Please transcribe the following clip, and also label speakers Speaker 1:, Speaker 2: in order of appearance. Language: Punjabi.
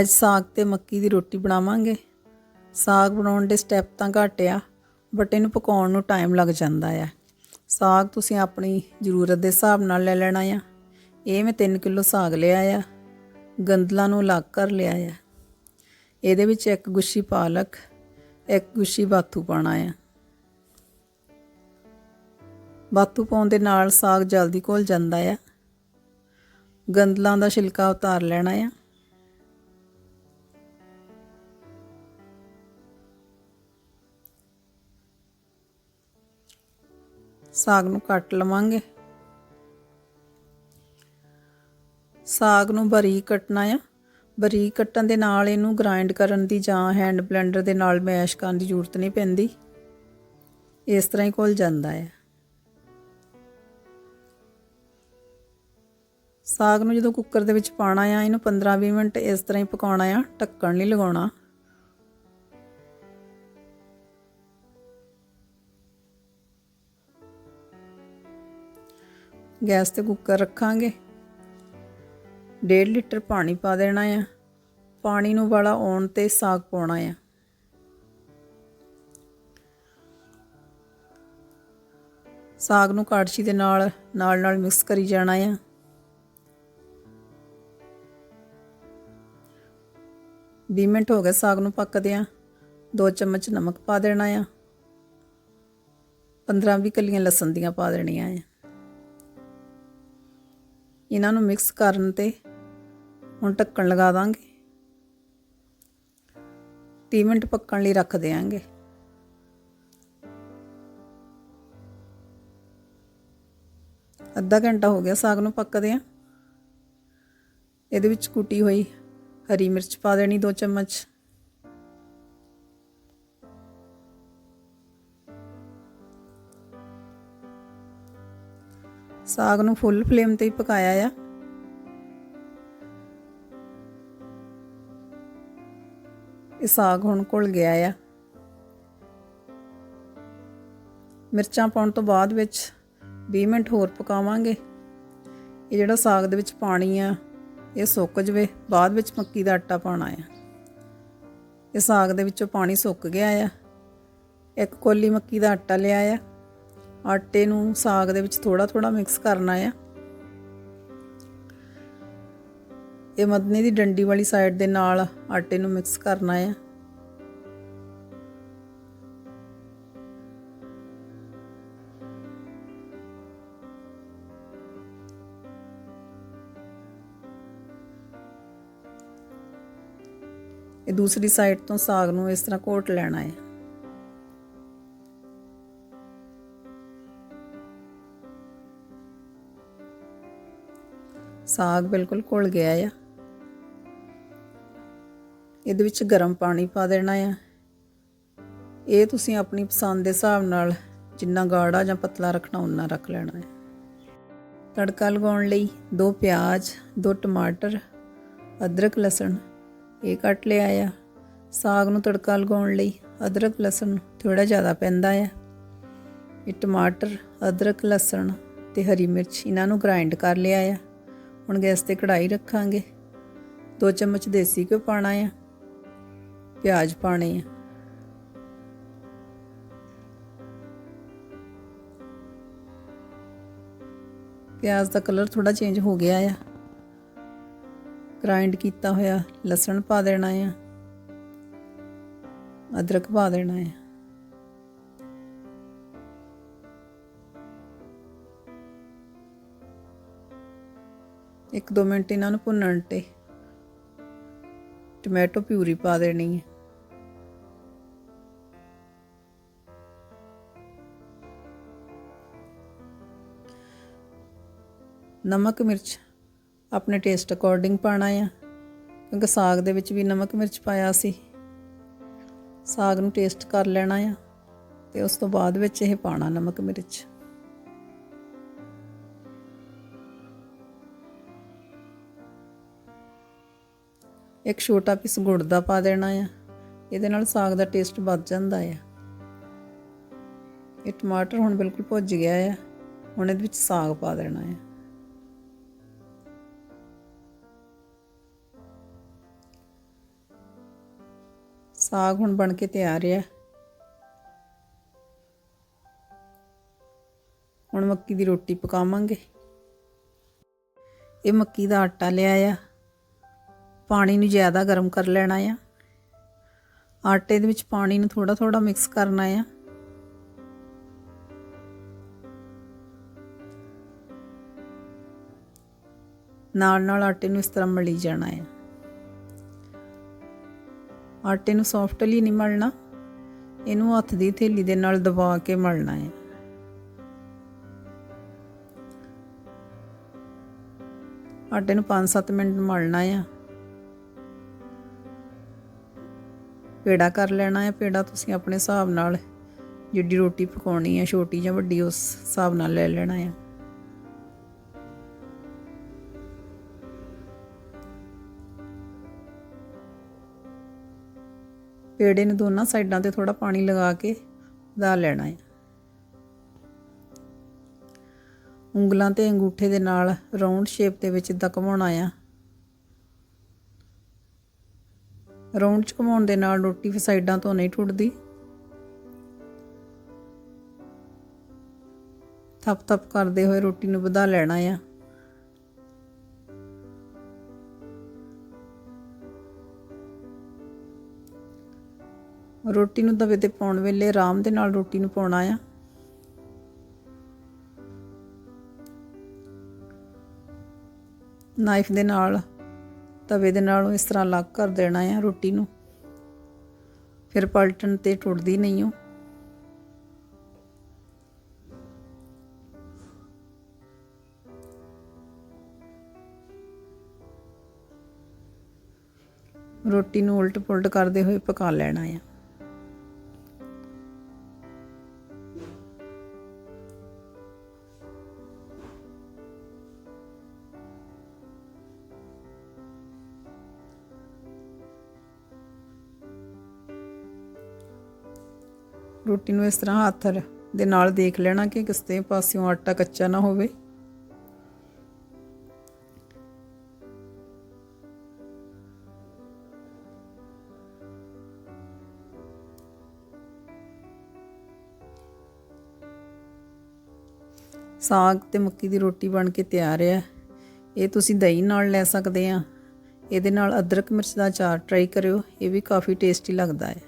Speaker 1: ਅੱਜ ਸਾਗ ਤੇ ਮੱਕੀ ਦੀ ਰੋਟੀ ਬਣਾਵਾਂਗੇ। ਸਾਗ ਬਣਾਉਣ ਦੇ ਸਟੈਪ ਤਾਂ ਘੱਟ ਆ ਬਟ ਇਹਨੂੰ ਪਕਾਉਣ ਨੂੰ ਟਾਈਮ ਲੱਗ ਜਾਂਦਾ ਆ। ਸਾਗ ਤੁਸੀਂ ਆਪਣੀ ਜ਼ਰੂਰਤ ਦੇ ਹਿਸਾਬ ਨਾਲ ਲੈ ਲੈਣਾ ਆ। ਇਹ ਮੈਂ 3 ਕਿਲੋ ਸਾਗ ਲਿਆ ਆ ਗੰਦਲਾਂ ਨੂੰ ਅਲੱਗ ਕਰ ਲਿਆ ਆ। ਇਹਦੇ ਵਿੱਚ ਇੱਕ ਗੁੱਛੀ ਪਾਲਕ, ਇੱਕ ਗੁੱਛੀ ਬਾਥੂ ਪਾਣਾ ਆ। ਬਾਥੂ ਪਾਉਣ ਦੇ ਨਾਲ ਸਾਗ ਜਲਦੀ ਘੁਲ ਜਾਂਦਾ ਆ। ਗੰਦਲਾਂ ਦਾ ਛਿਲਕਾ ਉਤਾਰ ਲੈਣਾ ਆ। ਸਾਗ ਨੂੰ ਕੱਟ ਲਵਾਂਗੇ। ਸਾਗ ਨੂੰ ਬਰੀਕ ਕੱਟਣਾ ਆ। ਬਰੀਕ ਕੱਟਣ ਦੇ ਨਾਲ ਇਹਨੂੰ ਗ੍ਰਾਈਂਡ ਕਰਨ ਦੀ ਜਾਂ ਹੈਂਡ ਬਲੈਂਡਰ ਦੇ ਨਾਲ ਮੈਸ਼ ਕਰਨ ਦੀ ਜ਼ਰੂਰਤ ਨਹੀਂ ਪੈਂਦੀ। ਇਸ ਤਰ੍ਹਾਂ ਹੀ ਘੁਲ ਜਾਂਦਾ ਹੈ ਸਾਗ ਨੂੰ ਜਦੋਂ ਕੁੱਕਰ ਦੇ ਵਿੱਚ ਪਾਣਾ ਆ, ਇਹਨੂੰ 15-20 ਮਿੰਟ ਇਸ ਤਰ੍ਹਾਂ ਹੀ ਪਕਾਉਣਾ ਆ, ਢੱਕਣ ਨਹੀਂ ਲਗਾਉਣਾ। ਗੈਸ ਤੇ ਕੁੱਕਰ ਰੱਖਾਂਗੇ। 1.5 ਲੀਟਰ ਪਾਣੀ ਪਾ ਦੇਣਾ ਆ। ਪਾਣੀ ਨੂੰ ਵਾਲਾ ਆਉਣ ਤੇ ਸਾਗ ਪਾਉਣਾ ਆ। ਸਾਗ ਨੂੰ ਕਾੜਛੀ ਦੇ ਨਾਲ ਨਾਲ ਨਾਲ ਮਿਕਸ ਕਰੀ ਜਾਣਾ ਆ। ਵੀਹ ਮਿੰਟ ਹੋ ਗਏ ਸਾਗ ਨੂੰ ਪੱਕਦਿਆਂ। ਦੋ ਚਮਚ ਨਮਕ ਪਾ ਦੇਣਾ ਆ। 15 20 ਕਲੀਆਂ ਲਸਣ ਦੀਆਂ ਪਾ ਦੇਣੀਆਂ ਆ। ਇਹਨਾਂ ਨੂੰ ਮਿਕਸ ਕਰਨ ਤੇ ਹੁਣ ਢੱਕਣ ਲਗਾ ਦਾਂਗੇ। 30 ਮਿੰਟ ਪੱਕਣ ਲਈ ਰੱਖ ਦੇਾਂਗੇ ਅੱਧਾ ਘੰਟਾ ਹੋ ਗਿਆ ਸਾਗ ਨੂੰ ਪੱਕਦੇ ਆ ਇਹਦੇ ਵਿੱਚ ਕੁੱਟੀ ਹੋਈ ਹਰੀ ਮਿਰਚ ਪਾ ਦੇਣੀ 2 ਚਮਚ। ਸਾਗ ਨੂੰ ਫੁੱਲ ਫਲੇਮ ਤੇ ਹੀ ਪਕਾਇਆ ਆ। ਇਹ ਸਾਗ ਹੁਣ ਘੁਲ ਗਿਆ ਆ। ਮਿਰਚਾਂ ਪਾਉਣ ਤੋਂ ਬਾਅਦ ਵਿੱਚ 20 ਮਿੰਟ ਹੋਰ ਪਕਾਵਾਂਗੇ। ਇਹ ਜਿਹੜਾ ਸਾਗ ਦੇ ਵਿੱਚ ਪਾਣੀ ਆ, ਇਹ ਸੁੱਕ ਜਵੇ, ਬਾਅਦ ਵਿੱਚ ਮੱਕੀ ਦਾ ਆਟਾ ਪਾਣਾ ਆ। ਇਹ ਸਾਗ ਦੇ ਵਿੱਚੋਂ ਪਾਣੀ ਸੁੱਕ ਗਿਆ ਆ। ਇੱਕ ਕੋਲੀ ਮੱਕੀ ਦਾ ਆਟਾ ਲਿਆ ਆ। ਆਟੇ ਨੂੰ ਸਾਗ ਦੇ ਵਿੱਚ ਥੋੜਾ ਥੋੜਾ ਮਿਕਸ ਕਰਨਾ ਆ। ਇਹ ਮਦਨੇ ਦੀ ਡੰਡੀ ਵਾਲੀ ਸਾਈਡ ਦੇ ਨਾਲ ਆਟੇ ਨੂੰ ਮਿਕਸ ਕਰਨਾ ਆ। ਇਹ ਦੂਸਰੀ ਸਾਈਡ ਤੋਂ ਸਾਗ ਨੂੰ ਇਸ ਤਰ੍ਹਾਂ ਘੋਟ ਲੈਣਾ ਹੈ ਸਾਗ ਬਿਲਕੁਲ ਘੁਲ ਗਿਆ ਆ। ਇਹਦੇ ਵਿੱਚ ਗਰਮ ਪਾਣੀ ਪਾ ਦੇਣਾ ਆ। ਇਹ ਤੁਸੀਂ ਆਪਣੀ ਪਸੰਦ ਦੇ ਹਿਸਾਬ ਨਾਲ ਜਿੰਨਾ ਗਾੜਾ ਜਾਂ ਪਤਲਾ ਰੱਖਣਾ ਉਨਾ ਰੱਖ ਲੈਣਾ ਹੈ ਤੜਕਾ ਲਗਾਉਣ ਲਈ ਦੋ ਪਿਆਜ਼, ਦੋ ਟਮਾਟਰ, ਅਦਰਕ, ਲਸਣ ਇਹ ਕੱਟ ਲਿਆ ਆ। ਸਾਗ ਨੂੰ ਤੜਕਾ ਲਗਾਉਣ ਲਈ ਅਦਰਕ, ਲਸਣ ਥੋੜਾ ਜ਼ਿਆਦਾ ਪੈਂਦਾ ਆ। ਇਹ ਟਮਾਟਰ, ਅਦਰਕ, ਲਸਣ ਤੇ ਹਰੀ ਮਿਰਚ ਇਹਨਾਂ ਨੂੰ ਗ੍ਰਾਈਂਡ ਕਰ ਲਿਆ ਆ। ਹੁਣ ਗੈਸ ਤੇ ਕੜਾਈ ਰੱਖਾਂਗੇ। ਦੋ ਚਮਚ ਦੇਸੀ ਘਿਓ ਪਾਣਾ ਆ। ਪਿਆਜ਼ ਪਾਣੇ ਆ। ਪਿਆਜ਼ ਦਾ ਕਲਰ ਥੋੜਾ ਚੇਂਜ ਹੋ ਗਿਆ ਆ। ਗ੍ਰਾਈਂਡ ਕੀਤਾ ਹੋਇਆ ਲਸਣ ਪਾ ਦੇਣਾ ਆ। ਅਦਰਕ ਪਾ ਦੇਣਾ ਆ। ਇੱਕ ਦੋ ਮਿੰਟ ਇਹਨਾਂ ਨੂੰ ਭੁੰਨਣ ਤੇ। ਟੋਮੈਟੋ ਪਿਊਰੀ ਪਾ ਦੇਣੀ ਹੈ। ਨਮਕ ਮਿਰਚ। ਆਪਣੇ ਟੇਸਟ ਅਕੋਰਡਿੰਗ ਪਾਣਾ ਆ। ਕਿਉਂਕਿ ਸਾਗ ਦੇ ਵਿੱਚ ਵੀ ਨਮਕ ਮਿਰਚ ਪਾਇਆ ਸੀ। ਸਾਗ ਨੂੰ ਟੇਸਟ ਕਰ ਲੈਣਾ ਆ। ਤੇ ਉਸ ਤੋਂ ਬਾਅਦ ਵਿੱਚ ਇਹ ਪਾਣਾ ਨਮਕ ਮਿਰਚ। ਇੱਕ ਛੋਟਾ ਪੀਸ ਗੁੜ ਦਾ ਪਾ ਦੇਣਾ ਆ। ਇਹਦੇ ਨਾਲ ਸਾਗ ਦਾ ਟੇਸਟ ਵੱਧ ਜਾਂਦਾ ਆ। ਇਹ ਟਮਾਟਰ ਹੁਣ ਬਿਲਕੁਲ ਭੁੱਜ ਗਿਆ ਆ। ਹੁਣ ਇਹਦੇ ਵਿੱਚ ਸਾਗ ਪਾ ਦੇਣਾ ਆ। ਸਾਗ ਹੁਣ ਬਣ ਕੇ ਤਿਆਰ ਆ। ਹੁਣ ਮੱਕੀ ਦੀ ਰੋਟੀ ਪਕਾਵਾਂਗੇ। ਇਹ ਮੱਕੀ ਦਾ ਆਟਾ ਲਿਆ ਆ। ਪਾਣੀ ਨੂੰ ਜ਼ਿਆਦਾ ਗਰਮ ਕਰ ਲੈਣਾ ਆ। ਆਟੇ ਦੇ ਵਿੱਚ ਪਾਣੀ ਨੂੰ ਥੋੜਾ ਥੋੜਾ ਮਿਕਸ ਕਰਨਾ ਆ। ਨਾਲ ਨਾਲ ਆਟੇ ਨੂੰ ਇਸ ਤਰ੍ਹਾਂ ਮਲੀ ਜਾਣਾ ਹੈ ਆਟੇ ਨੂੰ ਸੌਫਟਲੀ ਨਹੀਂ ਮਲਣਾ। ਇਹਨੂੰ ਹੱਥ ਦੀ ਥੇਲੀ ਦੇ ਨਾਲ ਦਬਾ ਕੇ ਮਲਣਾ ਹੈ ਆਟੇ ਨੂੰ 5-7 ਮਿੰਟ ਮਲਣਾ ਆ। ਪੇੜਾ ਕਰ ਲੈਣਾ ਹੈ, ਪੇੜਾ ਤੁਸੀਂ ਆਪਣੇ ਹਿਸਾਬ ਨਾਲ ਜਿੱਡੀ ਰੋਟੀ ਪਕਾਉਣੀ ਹੈ, ਛੋਟੀ ਜਾਂ ਵੱਡੀ, ਉਸ ਹਿਸਾਬ ਨਾਲ ਲੈ ਲੈਣਾ ਹੈ। ਪੇੜੇ ਨੂੰ ਦੋਨਾਂ ਸਾਈਡਾਂ ਤੇ ਥੋੜਾ ਪਾਣੀ ਲਗਾ ਕੇ ਵਧਾ ਲੈਣਾ ਹੈ। ਉਂਗਲਾਂ ਤੇ ਅੰਗੂਠੇ ਦੇ ਨਾਲ ਰਾਉਂਡ ਸ਼ੇਪ ਦੇ ਵਿੱਚ ਇਦਾਂ ਘੁਮਾਉਣਾ ਆ ਰਾਉਂਡ ਚ ਘੁਮਾਉਣ ਦੇ ਨਾਲ ਰੋਟੀ ਵੀ ਸਾਈਡਾਂ ਤੋਂ ਨਹੀਂ ਟੁੱਟਦੀ। ਥਪ ਥਪ ਕਰਦੇ ਹੋਏ ਰੋਟੀ ਨੂੰ ਵਧਾ ਲੈਣਾ ਆ। ਰੋਟੀ ਨੂੰ ਤਵੇ ਤੇ ਪਾਉਣ ਵੇਲੇ ਆਰਾਮ ਦੇ ਨਾਲ ਰੋਟੀ ਨੂੰ ਪਾਉਣਾ ਆ। ਨਾਈਫ ਦੇ ਨਾਲ ਤਵੇ ਦੇ ਨਾਲੋਂ ਇਸ ਤਰ੍ਹਾਂ ਅਲੱਗ ਕਰ ਦੇਣਾ ਆ ਰੋਟੀ ਨੂੰ। ਫਿਰ ਪਲਟਣ ਤੇ ਟੁੱਟਦੀ ਨਹੀਂ ਉਹ। ਰੋਟੀ ਨੂੰ ਉਲਟ ਪੁਲਟ ਕਰਦੇ ਹੋਏ ਪਕਾ ਲੈਣਾ ਆ। ਰੋਟੀ ਨੂੰ ਇਸ ਤਰ੍ਹਾਂ ਹੱਥ ਦੇ ਨਾਲ ਦੇਖ ਲੈਣਾ ਕਿ ਕਿਸੇ ਪਾਸਿਓਂ ਆਟਾ ਕੱਚਾ ਨਾ ਹੋਵੇ। ਸਾਗ ਤੇ ਮੱਕੀ ਦੀ ਰੋਟੀ ਬਣ ਕੇ ਤਿਆਰ ਹੈ ਇਹ ਤੁਸੀਂ ਦਹੀਂ ਨਾਲ ਲੈ ਸਕਦੇ ਆ। ਇਹਦੇ ਨਾਲ ਅਦਰਕ ਮਿਰਚ ਦਾ ਅਚਾਰ ਟਰਾਈ ਕਰਿਓ, ਇਹ ਵੀ ਕਾਫੀ ਟੇਸਟੀ ਲੱਗਦਾ ਹੈ।